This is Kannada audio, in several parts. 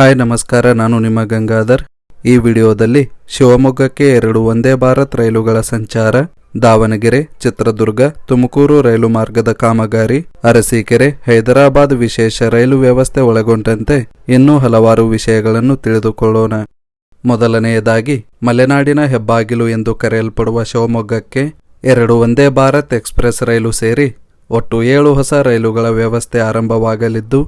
ಹಾಯ್, ನಮಸ್ಕಾರ. ನಾನು ನಿಮ್ಮ ಗಂಗಾಧರ್. ಈ ವಿಡಿಯೋದಲ್ಲಿ ಶಿವಮೊಗ್ಗಕ್ಕೆ ಎರಡು ಒಂದೇ ಭಾರತ್ ರೈಲುಗಳ ಸಂಚಾರ, ದಾವಣಗೆರೆ, ಚಿತ್ರದುರ್ಗ, ತುಮಕೂರು ರೈಲು ಮಾರ್ಗದ ಕಾಮಗಾರಿ, ಅರಸೀಕೆರೆ, ಹೈದರಾಬಾದ್ ವಿಶೇಷ ರೈಲು ವ್ಯವಸ್ಥೆ ಒಳಗೊಂಡಂತೆ ಇನ್ನೂ ಹಲವಾರು ವಿಷಯಗಳನ್ನು ತಿಳಿದುಕೊಳ್ಳೋಣ. ಮೊದಲನೆಯದಾಗಿ, ಮಲೆನಾಡಿನ ಹೆಬ್ಬಾಗಿಲು ಎಂದು ಕರೆಯಲ್ಪಡುವ ಶಿವಮೊಗ್ಗಕ್ಕೆ ಎರಡು ಒಂದೇ ಭಾರತ್ ಎಕ್ಸ್ಪ್ರೆಸ್ ರೈಲು ಸೇರಿ ಒಟ್ಟು ಏಳು ಹೊಸ ರೈಲುಗಳ ವ್ಯವಸ್ಥೆ ಆರಂಭವಾಗಲಿದ್ದು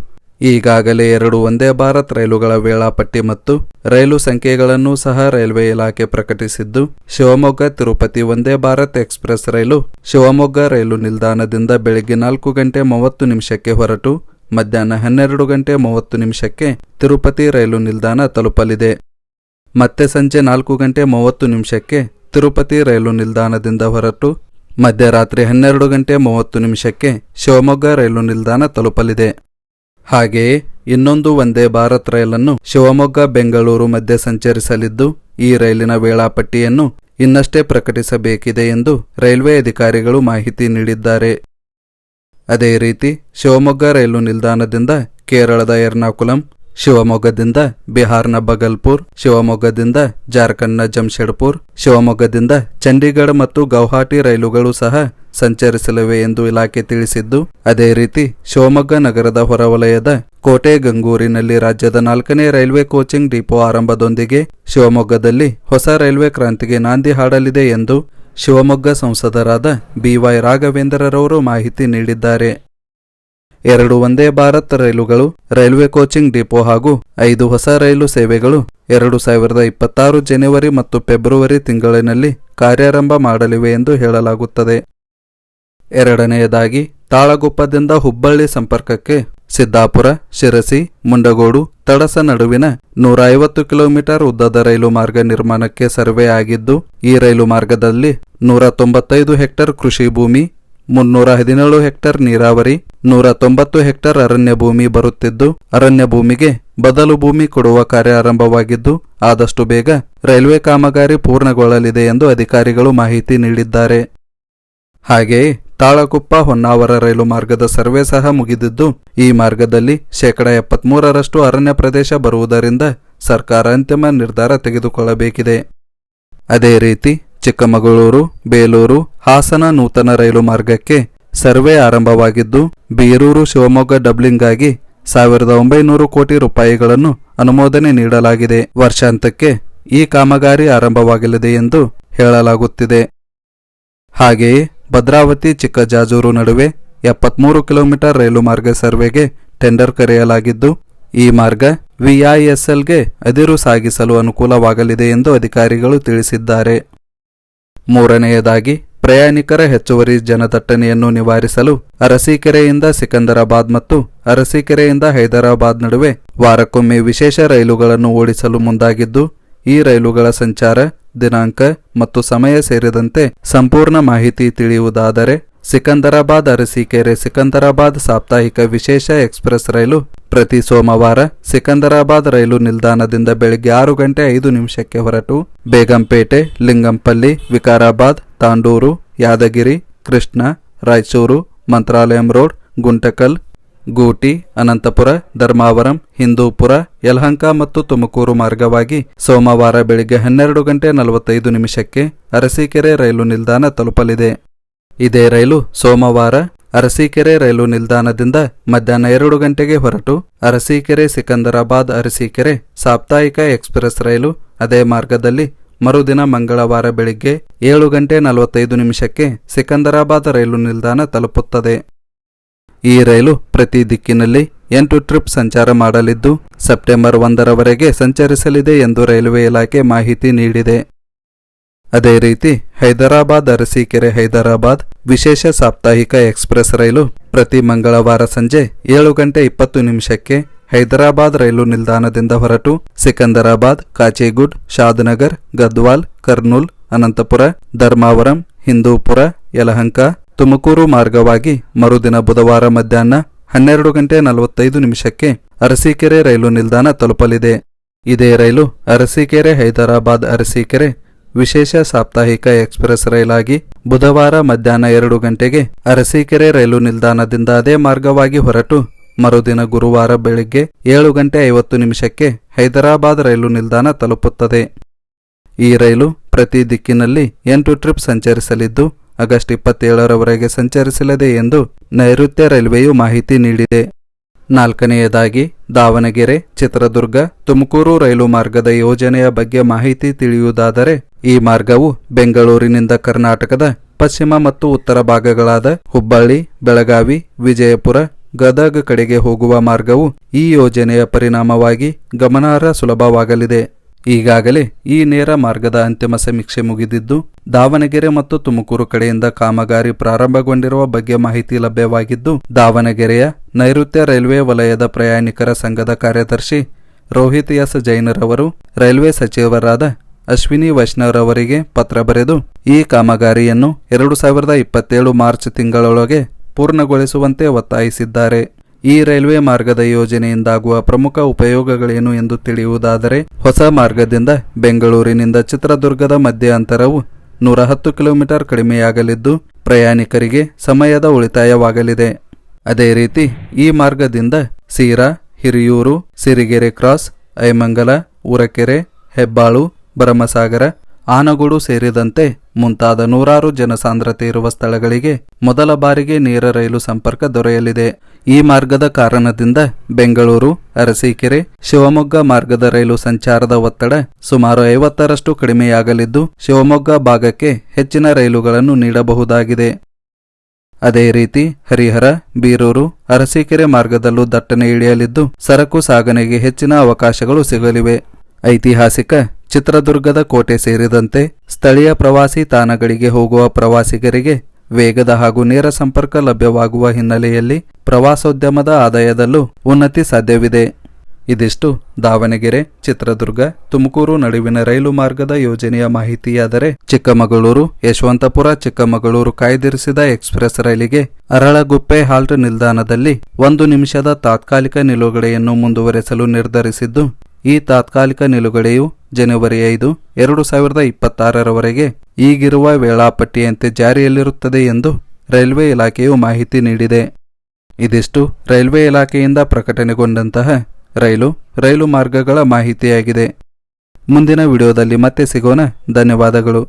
ಈಗಾಗಲೇ ಎರಡು ಒಂದೇ ಭಾರತ್ ರೈಲುಗಳ ವೇಳಾಪಟ್ಟಿ ಮತ್ತು ರೈಲು ಸಂಖ್ಯೆಗಳನ್ನು ಸಹ ರೈಲ್ವೆ ಇಲಾಖೆ ಪ್ರಕಟಿಸಿದ್ದು, ಶಿವಮೊಗ್ಗ ತಿರುಪತಿ ಒಂದೇ ಭಾರತ್ ಎಕ್ಸ್ಪ್ರೆಸ್ ರೈಲು, ಶಿವಮೊಗ್ಗ ರೈಲು ನಿಲ್ದಾಣದಿಂದ ಬೆಳಗ್ಗೆ ನಾಲ್ಕು ಗಂಟೆ ಮೂವತ್ತು ನಿಮಿಷಕ್ಕೆ ಹೊರಟು, ಮಧ್ಯಾಹ್ನ ಹನ್ನೆರಡು ಗಂಟೆ ಮೂವತ್ತು ನಿಮಿಷಕ್ಕೆ ತಿರುಪತಿ ರೈಲು ನಿಲ್ದಾಣ ತಲುಪಲಿದೆ. ಮತ್ತೆ ಸಂಜೆ ನಾಲ್ಕು ಗಂಟೆ ಮೂವತ್ತು ನಿಮಿಷಕ್ಕೆ ತಿರುಪತಿ ರೈಲು ನಿಲ್ದಾಣದಿಂದ ಹೊರಟು, ಮಧ್ಯರಾತ್ರಿ ಹನ್ನೆರಡು ಗಂಟೆ ಮೂವತ್ತು ನಿಮಿಷಕ್ಕೆ ಶಿವಮೊಗ್ಗ ರೈಲು ನಿಲ್ದಾಣ ತಲುಪಲಿದೆ. ಹಾಗೆಯೇ ಇನ್ನೊಂದು ವಂದೇ ಭಾರತ್ ರೈಲನ್ನು ಶಿವಮೊಗ್ಗ, ಬೆಂಗಳೂರು ಮಧ್ಯೆ ಸಂಚರಿಸಲಿದ್ದು, ಈ ರೈಲಿನ ವೇಳಾಪಟ್ಟಿಯನ್ನು ಇನ್ನಷ್ಟೇ ಪ್ರಕಟಿಸಬೇಕಿದೆ ಎಂದು ರೈಲ್ವೆ ಅಧಿಕಾರಿಗಳು ಮಾಹಿತಿ ನೀಡಿದ್ದಾರೆ. ಅದೇ ರೀತಿ, ಶಿವಮೊಗ್ಗ ರೈಲು ನಿಲ್ದಾಣದಿಂದ ಕೇರಳದ ಎರ್ನಾಕುಲಂ, ಶಿವಮೊಗ್ಗದಿಂದ ಬಿಹಾರ್ನ ಬಗಲ್ಪುರ್ ಶಿವಮೊಗ್ಗದಿಂದ ಜಾರ್ಖಂಡ್ನ ಜಮ್ಷೆಡ್ಪುರ್ ಶಿವಮೊಗ್ಗದಿಂದ ಚಂಡೀಗಢ ಮತ್ತು ಗೌಹಾಟಿ ರೈಲುಗಳು ಸಹ ಸಂಚರಿಸಲಿವೆ ಎಂದು ಇಲಾಖೆ ತಿಳಿಸಿದ್ದು, ಅದೇ ರೀತಿ ಶಿವಮೊಗ್ಗ ನಗರದ ಹೊರವಲಯದ ಕೋಟೆ ಗಂಗೂರಿನಲ್ಲಿ ರಾಜ್ಯದ ನಾಲ್ಕನೇ ರೈಲ್ವೆ ಕೋಚಿಂಗ್ ಡಿಪೋ ಆರಂಭದೊಂದಿಗೆ ಶಿವಮೊಗ್ಗದಲ್ಲಿ ಹೊಸ ರೈಲ್ವೆ ಕ್ರಾಂತಿಗೆ ನಾಂದಿ ಹಾಡಲಿದೆ ಎಂದು ಶಿವಮೊಗ್ಗ ಸಂಸದರಾದ ಬಿವೈ ರಾಘವೇಂದ್ರರವರು ಮಾಹಿತಿ ನೀಡಿದ್ದಾರೆ. ಎರಡು ಒಂದೇ ಭಾರತ್ ರೈಲುಗಳು, ರೈಲ್ವೆ ಕೋಚಿಂಗ್ ಡಿಪೋ ಹಾಗೂ ಐದು ಹೊಸ ರೈಲು ಸೇವೆಗಳು ಎರಡು ಸಾವಿರದ ಇಪ್ಪತ್ತಾರು ಜನವರಿ ಮತ್ತು ಫೆಬ್ರವರಿ ತಿಂಗಳಿನಲ್ಲಿ ಕಾರ್ಯಾರಂಭ ಮಾಡಲಿವೆ ಎಂದು ಹೇಳಲಾಗುತ್ತದೆ. ಎರಡನೆಯದಾಗಿ ತಾಳಗುಪ್ಪದಿಂದ ಹುಬ್ಬಳ್ಳಿ ಸಂಪರ್ಕಕ್ಕೆ ಸಿದ್ದಾಪುರ, ಶಿರಸಿ, ಮುಂಡಗೋಡು, ತಡಸ ನಡುವಿನ ನೂರ ಐವತ್ತು ಕಿಲೋಮೀಟರ್ ಉದ್ದದ ರೈಲು ಮಾರ್ಗ ನಿರ್ಮಾಣಕ್ಕೆ ಸರ್ವೆ ಆಗಿದ್ದು, ಈ ರೈಲು ಮಾರ್ಗದಲ್ಲಿ ನೂರ ತೊಂಬತ್ತೈದು ಹೆಕ್ಟರ್ ಕೃಷಿ ಭೂಮಿ, ಮುನ್ನೂರ ಹದಿನೇಳು ಹೆಕ್ಟರ್ ನೀರಾವರಿ ನೂರ ತೊಂಬತ್ತು ಹೆಕ್ಟರ್ ಅರಣ್ಯ ಭೂಮಿ ಬರುತ್ತಿದ್ದು, ಅರಣ್ಯ ಭೂಮಿಗೆ ಬದಲು ಭೂಮಿ ಕೊಡುವ ಕಾರ್ಯ ಆರಂಭವಾಗಿದ್ದು, ಆದಷ್ಟು ಬೇಗ ರೈಲ್ವೆ ಕಾಮಗಾರಿ ಪೂರ್ಣಗೊಳ್ಳಲಿದೆ ಎಂದು ಅಧಿಕಾರಿಗಳು ಮಾಹಿತಿ ನೀಡಿದ್ದಾರೆ. ಹಾಗೆಯೇ ತಾಳಗುಪ್ಪ ಹೊನ್ನಾವರ ರೈಲು ಮಾರ್ಗದ ಸರ್ವೆ ಸಹ ಮುಗಿದಿದ್ದು, ಈ ಮಾರ್ಗದಲ್ಲಿ ಶೇಕಡ ಎಪ್ಪತ್ಮೂರರಷ್ಟು ಅರಣ್ಯ ಪ್ರದೇಶ ಬರುವುದರಿಂದ ಸರ್ಕಾರ ಅಂತಿಮ ನಿರ್ಧಾರ ತೆಗೆದುಕೊಳ್ಳಬೇಕಿದೆ. ಅದೇ ರೀತಿ, ಚಿಕ್ಕಮಗಳೂರು, ಬೇಲೂರು, ಹಾಸನ ನೂತನ ರೈಲು ಮಾರ್ಗಕ್ಕೆ ಸರ್ವೆ ಆರಂಭವಾಗಿದ್ದು, ಬೀರೂರು ಶಿವಮೊಗ್ಗ ಡಬ್ಲಿಂಗ್ಗಾಗಿ ಸಾವಿರದ ಒಂಬೈನೂರು ಕೋಟಿ ರೂಪಾಯಿಗಳನ್ನು ಅನುಮೋದನೆ ನೀಡಲಾಗಿದೆ. ವರ್ಷಾಂತಕ್ಕೆ ಈ ಕಾಮಗಾರಿ ಆರಂಭವಾಗಲಿದೆ ಎಂದು ಹೇಳಲಾಗುತ್ತಿದೆ. ಹಾಗೆಯೇ ಭದ್ರಾವತಿ ಚಿಕ್ಕಜಾಜೂರು ನಡುವೆ ಎಪ್ಪತ್ಮೂರು ಕಿಲೋಮೀಟರ್ ರೈಲು ಮಾರ್ಗ ಸರ್ವೆಗೆ ಟೆಂಡರ್ ಕರೆಯಲಾಗಿದ್ದು, ಈ ಮಾರ್ಗ ವಿಐಎಸ್ಎಲ್ಗೆ ಅದಿರು ಸಾಗಿಸಲು ಅನುಕೂಲವಾಗಲಿದೆ ಎಂದು ಅಧಿಕಾರಿಗಳು ತಿಳಿಸಿದ್ದಾರೆ. ಮೂರನೆಯದಾಗಿ, ಪ್ರಯಾಣಿಕರ ಹೆಚ್ಚುವರಿ ಜನದಟ್ಟಣೆಯನ್ನು ನಿವಾರಿಸಲು ಅರಸೀಕೆರೆಯಿಂದ ಸಿಕಂದರಾಬಾದ್ ಮತ್ತು ಅರಸೀಕೆರೆಯಿಂದ ಹೈದರಾಬಾದ್ ನಡುವೆ ವಾರಕ್ಕೊಮ್ಮೆ ವಿಶೇಷ ರೈಲುಗಳನ್ನು ಓಡಿಸಲು ಮುಂದಾಗಿದ್ದು, ಈ ರೈಲುಗಳ ಸಂಚಾರ ದಿನಾಂಕ ಮತ್ತು ಸಮಯ ಸೇರಿದಂತೆ ಸಂಪೂರ್ಣ ಮಾಹಿತಿ ತಿಳಿಯುವುದಾದರೆ ಸಿಕಂದರಾಬಾದ್ ಅರಸೀಕೆರೆ ಸಿಕಂದರಾಬಾದ್ ಸಾಪ್ತಾಹಿಕ ವಿಶೇಷ ಎಕ್ಸ್ಪ್ರೆಸ್ ರೈಲು ಪ್ರತಿ ಸೋಮವಾರ ಸಿಕಂದರಾಬಾದ್ ರೈಲು ನಿಲ್ದಾಣದಿಂದ ಬೆಳಗ್ಗೆ ಆರು ಗಂಟೆ ಐದು ನಿಮಿಷಕ್ಕೆ ಹೊರಟು ಬೇಗಂಪೇಟೆ, ಲಿಂಗಂಪಲ್ಲಿ, ವಿಕಾರಾಬಾದ್, ತಾಂಡೂರು, ಯಾದಗಿರಿ, ಕೃಷ್ಣ, ರಾಯಚೂರು, ಮಂತ್ರಾಲಯಂ ರೋಡ್, ಗುಂಟಕಲ್ ಗೂಟಿ, ಅನಂತಪುರ, ಧರ್ಮಾವರಂ, ಹಿಂದೂಪುರ, ಯಲಹಂಕ ಮತ್ತು ತುಮಕೂರು ಮಾರ್ಗವಾಗಿ ಸೋಮವಾರ ಬೆಳಿಗ್ಗೆ ಹನ್ನೆರಡು ಗಂಟೆ ನಲವತ್ತೈದು ನಿಮಿಷಕ್ಕೆ ಅರಸೀಕೆರೆ ರೈಲು ನಿಲ್ದಾಣ ತಲುಪಲಿದೆ. ಇದೇ ರೈಲು ಸೋಮವಾರ ಅರಸೀಕೆರೆ ರೈಲು ನಿಲ್ದಾಣದಿಂದ ಮಧ್ಯಾಹ್ನ ಎರಡು ಗಂಟೆಗೆ ಹೊರಟು ಅರಸೀಕೆರೆ ಸಿಕಂದರಾಬಾದ್ ಅರಸೀಕೆರೆ ಸಾಪ್ತಾಹಿಕ ಎಕ್ಸ್ಪ್ರೆಸ್ ರೈಲು ಅದೇ ಮಾರ್ಗದಲ್ಲಿ ಮರುದಿನ ಮಂಗಳವಾರ ಬೆಳಿಗ್ಗೆ ಏಳು ಗಂಟೆ ನಲವತ್ತೈದು ನಿಮಿಷಕ್ಕೆ ಸಿಕಂದರಾಬಾದ್ ರೈಲು ನಿಲ್ದಾಣ ತಲುಪುತ್ತದೆ. ಈ ರೈಲು ಪ್ರತಿ ದಿಕ್ಕಿನಲ್ಲಿ ಎಂಟು ಟ್ರಿಪ್ ಸಂಚಾರ ಮಾಡಲಿದ್ದು, ಸೆಪ್ಟೆಂಬರ್ ಒಂದರವರೆಗೆ ಸಂಚರಿಸಲಿದೆ ಎಂದು ರೈಲ್ವೆ ಇಲಾಖೆ ಮಾಹಿತಿ ನೀಡಿದೆ. ಅದೇ ರೀತಿ, ಹೈದರಾಬಾದ್, ಅರಸೀಕೆರೆ ಹೈದರಾಬಾದ್ ವಿಶೇಷ ಸಾಪ್ತಾಹಿಕ ಎಕ್ಸ್ಪ್ರೆಸ್ ರೈಲು ಪ್ರತಿ ಮಂಗಳವಾರ ಸಂಜೆ ಏಳು ಗಂಟೆ ಇಪ್ಪತ್ತು ನಿಮಿಷಕ್ಕೆ ಹೈದರಾಬಾದ್ ರೈಲು ನಿಲ್ದಾಣದಿಂದ ಹೊರಟು ಸಿಕಂದರಾಬಾದ್, ಕಾಚೇಗುಡ್, ಶಾದ್ನಗರ್, ಗದ್ವಾಲ್, ಕರ್ನೂಲ್, ಅನಂತಪುರ, ಧರ್ಮಾವರಂ, ಹಿಂದೂಪುರ, ಯಲಹಂಕ ತುಮಕೂರು ಮಾರ್ಗವಾಗಿ ಮರುದಿನ ಬುಧವಾರ ಮಧ್ಯಾಹ್ನ ಹನ್ನೆರಡು ಗಂಟೆ ನಲವತ್ತೈದು ನಿಮಿಷಕ್ಕೆ ಅರಸೀಕೆರೆ ರೈಲು ನಿಲ್ದಾಣ ತಲುಪಲಿದೆ. ಇದೇ ರೈಲು ಅರಸೀಕೆರೆ, ಹೈದರಾಬಾದ್ ಅರಸೀಕೆರೆ ವಿಶೇಷ ಸಾಪ್ತಾಹಿಕ ಎಕ್ಸ್ಪ್ರೆಸ್ ರೈಲಾಗಿ ಬುಧವಾರ ಮಧ್ಯಾಹ್ನ ಎರಡು ಗಂಟೆಗೆ ಅರಸೀಕೆರೆ ರೈಲು ನಿಲ್ದಾಣದಿಂದ ಅದೇ ಮಾರ್ಗವಾಗಿ ಹೊರಟು ಮರುದಿನ ಗುರುವಾರ ಬೆಳಿಗ್ಗೆ ಏಳು ಗಂಟೆ ಐವತ್ತು ನಿಮಿಷಕ್ಕೆ ಹೈದರಾಬಾದ್ ರೈಲು ನಿಲ್ದಾಣ ತಲುಪುತ್ತದೆ. ಈ ರೈಲು ಪ್ರತಿ ದಿಕ್ಕಿನಲ್ಲಿ ಎಂಟು ಟ್ರಿಪ್ ಸಂಚರಿಸಲಿದ್ದು ಆಗಸ್ಟ್ ಇಪ್ಪತ್ತೇಳರವರೆಗೆ ಸಂಚರಿಸಲಿದೆ ಎಂದು ನೈಋತ್ಯ ರೈಲ್ವೆಯು ಮಾಹಿತಿ ನೀಡಿದೆ. ನಾಲ್ಕನೆಯದಾಗಿ, ದಾವಣಗೆರೆ, ಚಿತ್ರದುರ್ಗ, ತುಮಕೂರು ರೈಲು ಮಾರ್ಗದ ಯೋಜನೆಯ ಬಗ್ಗೆ ಮಾಹಿತಿ ತಿಳಿಯುವುದಾದರೆ, ಈ ಮಾರ್ಗವು ಬೆಂಗಳೂರಿನಿಂದ ಕರ್ನಾಟಕದ ಪಶ್ಚಿಮ ಮತ್ತು ಉತ್ತರ ಭಾಗಗಳಾದ ಹುಬ್ಬಳ್ಳಿ, ಬೆಳಗಾವಿ, ವಿಜಯಪುರ, ಗದಗ ಕಡೆಗೆ ಹೋಗುವ ಮಾರ್ಗವು ಈ ಯೋಜನೆಯ ಪರಿಣಾಮವಾಗಿ ಗಮನಾರ್ಹ ಸುಲಭವಾಗಲಿದೆ. ಈಗಾಗಲೇ ಈ ನೇರ ಮಾರ್ಗದ ಅಂತಿಮ ಸಮೀಕ್ಷೆ ಮುಗಿದಿದ್ದು, ದಾವಣಗೆರೆ ಮತ್ತು ತುಮಕೂರು ಕಡೆಯಿಂದ ಕಾಮಗಾರಿ ಪ್ರಾರಂಭಗೊಂಡಿರುವ ಬಗ್ಗೆ ಮಾಹಿತಿ ಲಭ್ಯವಾಗಿದ್ದು, ದಾವಣಗೆರೆಯ ನೈಋತ್ಯ ರೈಲ್ವೆ ವಲಯದ ಪ್ರಯಾಣಿಕರ ಸಂಘದ ಕಾರ್ಯದರ್ಶಿ ರೋಹಿತ್ ಎಸ್ ಜೈನರವರು, ರೈಲ್ವೆ ಸಚಿವರಾದ ಅಶ್ವಿನಿ ವೈಷ್ಣವರವರಿಗೆ ಪತ್ರ ಬರೆದು, ಈ ಕಾಮಗಾರಿಯನ್ನು ಎರಡು ಸಾವಿರದ ಇಪ್ಪತ್ತೇಳು ಮಾರ್ಚ್ ತಿಂಗಳೊಳಗೆ ಪೂರ್ಣಗೊಳಿಸುವಂತೆ ಒತ್ತಾಯಿಸಿದ್ದಾರೆ. ಈ ರೈಲ್ವೆ ಮಾರ್ಗದ ಯೋಜನೆಯಿಂದಾಗುವ ಪ್ರಮುಖ ಉಪಯೋಗಗಳೇನು ಎಂದು ತಿಳಿಯುವುದಾದರೆ, ಹೊಸ ಮಾರ್ಗದಿಂದ ಬೆಂಗಳೂರಿನಿಂದ ಚಿತ್ರದುರ್ಗದ ಮಧ್ಯ ಅಂತರವು ನೂರ ಹತ್ತು ಕಿಲೋಮೀಟರ್ ಕಡಿಮೆಯಾಗಲಿದ್ದು, ಪ್ರಯಾಣಿಕರಿಗೆ ಸಮಯದ ಉಳಿತಾಯವಾಗಲಿದೆ. ಅದೇ ರೀತಿ, ಈ ಮಾರ್ಗದಿಂದ ಸೀರಾ, ಹಿರಿಯೂರು, ಸಿರಿಗೆರೆ ಕ್ರಾಸ್, ಐಮಂಗಲ, ಊರಕೆರೆ, ಹೆಬ್ಬಾಳು, ಭರಮಸಾಗರ, ಆನಗೋಡು ಸೇರಿದಂತೆ ಮುಂತಾದ ನೂರಾರು ಜನಸಾಂದ್ರತೆ ಇರುವ ಸ್ಥಳಗಳಿಗೆ ಮೊದಲ ಬಾರಿಗೆ ನೇರ ರೈಲು ಸಂಪರ್ಕ ದೊರೆಯಲಿದೆ. ಈ ಮಾರ್ಗದ ಕಾರಣದಿಂದ ಬೆಂಗಳೂರು, ಅರಸೀಕೆರೆ, ಶಿವಮೊಗ್ಗ ಮಾರ್ಗದ ರೈಲು ಸಂಚಾರದ ಒತ್ತಡ ಸುಮಾರು ಐವತ್ತರಷ್ಟು ಕಡಿಮೆಯಾಗಲಿದ್ದು, ಶಿವಮೊಗ್ಗ ಭಾಗಕ್ಕೆ ಹೆಚ್ಚಿನ ರೈಲುಗಳನ್ನು ನೀಡಬಹುದಾಗಿದೆ. ಅದೇ ರೀತಿ, ಹರಿಹರ, ಬೀರೂರು, ಅರಸೀಕೆರೆ ಮಾರ್ಗದಲ್ಲೂ ದಟ್ಟಣೆ ಇಳಿಯಲಿದ್ದು ಸರಕು ಸಾಗಣೆಗೆ ಹೆಚ್ಚಿನ ಅವಕಾಶಗಳು ಸಿಗಲಿವೆ. ಐತಿಹಾಸಿಕ ಚಿತ್ರದುರ್ಗದ ಕೋಟೆ ಸೇರಿದಂತೆ ಸ್ಥಳೀಯ ಪ್ರವಾಸಿ ತಾಣಗಳಿಗೆ ಹೋಗುವ ಪ್ರವಾಸಿಗರಿಗೆ ವೇಗದ ಹಾಗೂ ನೇರ ಸಂಪರ್ಕ ಲಭ್ಯವಾಗುವ ಹಿನ್ನೆಲೆಯಲ್ಲಿ ಪ್ರವಾಸೋದ್ಯಮದ ಆದಾಯದಲ್ಲೂ ಉನ್ನತಿ ಸಾಧ್ಯವಿದೆ. ಇದಿಷ್ಟು ದಾವಣಗೆರೆ, ಚಿತ್ರದುರ್ಗ, ತುಮಕೂರು ನಡುವಿನ ರೈಲು ಮಾರ್ಗದ ಯೋಜನೆಯ ಮಾಹಿತಿಯಾದರೆ ಚಿಕ್ಕಮಗಳೂರು, ಯಶವಂತಪುರ, ಚಿಕ್ಕಮಗಳೂರು ಕಾಯ್ದಿರಿಸಿದ ಎಕ್ಸ್ಪ್ರೆಸ್ ರೈಲಿಗೆ ಅರಳಗುಪ್ಪೆ ಹಾಲ್ಟ್ ನಿಲ್ದಾಣದಲ್ಲಿ ಒಂದು ನಿಮಿಷದ ತಾತ್ಕಾಲಿಕ ನಿಲುಗಡೆಯನ್ನು ಮುಂದುವರೆಸಲು ನಿರ್ಧರಿಸಿದ್ದು ಈ ತಾತ್ಕಾಲಿಕ ನಿಲುಗಡೆಯು ಜನವರಿ ಐದು, ಎರಡು ಸಾವಿರದ ಇಪ್ಪತ್ತಾರರವರೆಗೆ ಈಗಿರುವ ವೇಳಾಪಟ್ಟಿಯಂತೆ ಜಾರಿಯಲ್ಲಿರುತ್ತದೆ ಎಂದು ರೈಲ್ವೆ ಇಲಾಖೆಯು ಮಾಹಿತಿ ನೀಡಿದೆ. ಇದಿಷ್ಟು ರೈಲ್ವೆ ಇಲಾಖೆಯಿಂದ ಪ್ರಕಟಣೆಗೊಂಡಂತಹ ರೈಲು ರೈಲು ಮಾರ್ಗಗಳ ಮಾಹಿತಿಯಾಗಿದೆ. ಮುಂದಿನ ವಿಡಿಯೋದಲ್ಲಿ ಮತ್ತೆ ಸಿಗೋಣ. ಧನ್ಯವಾದಗಳು.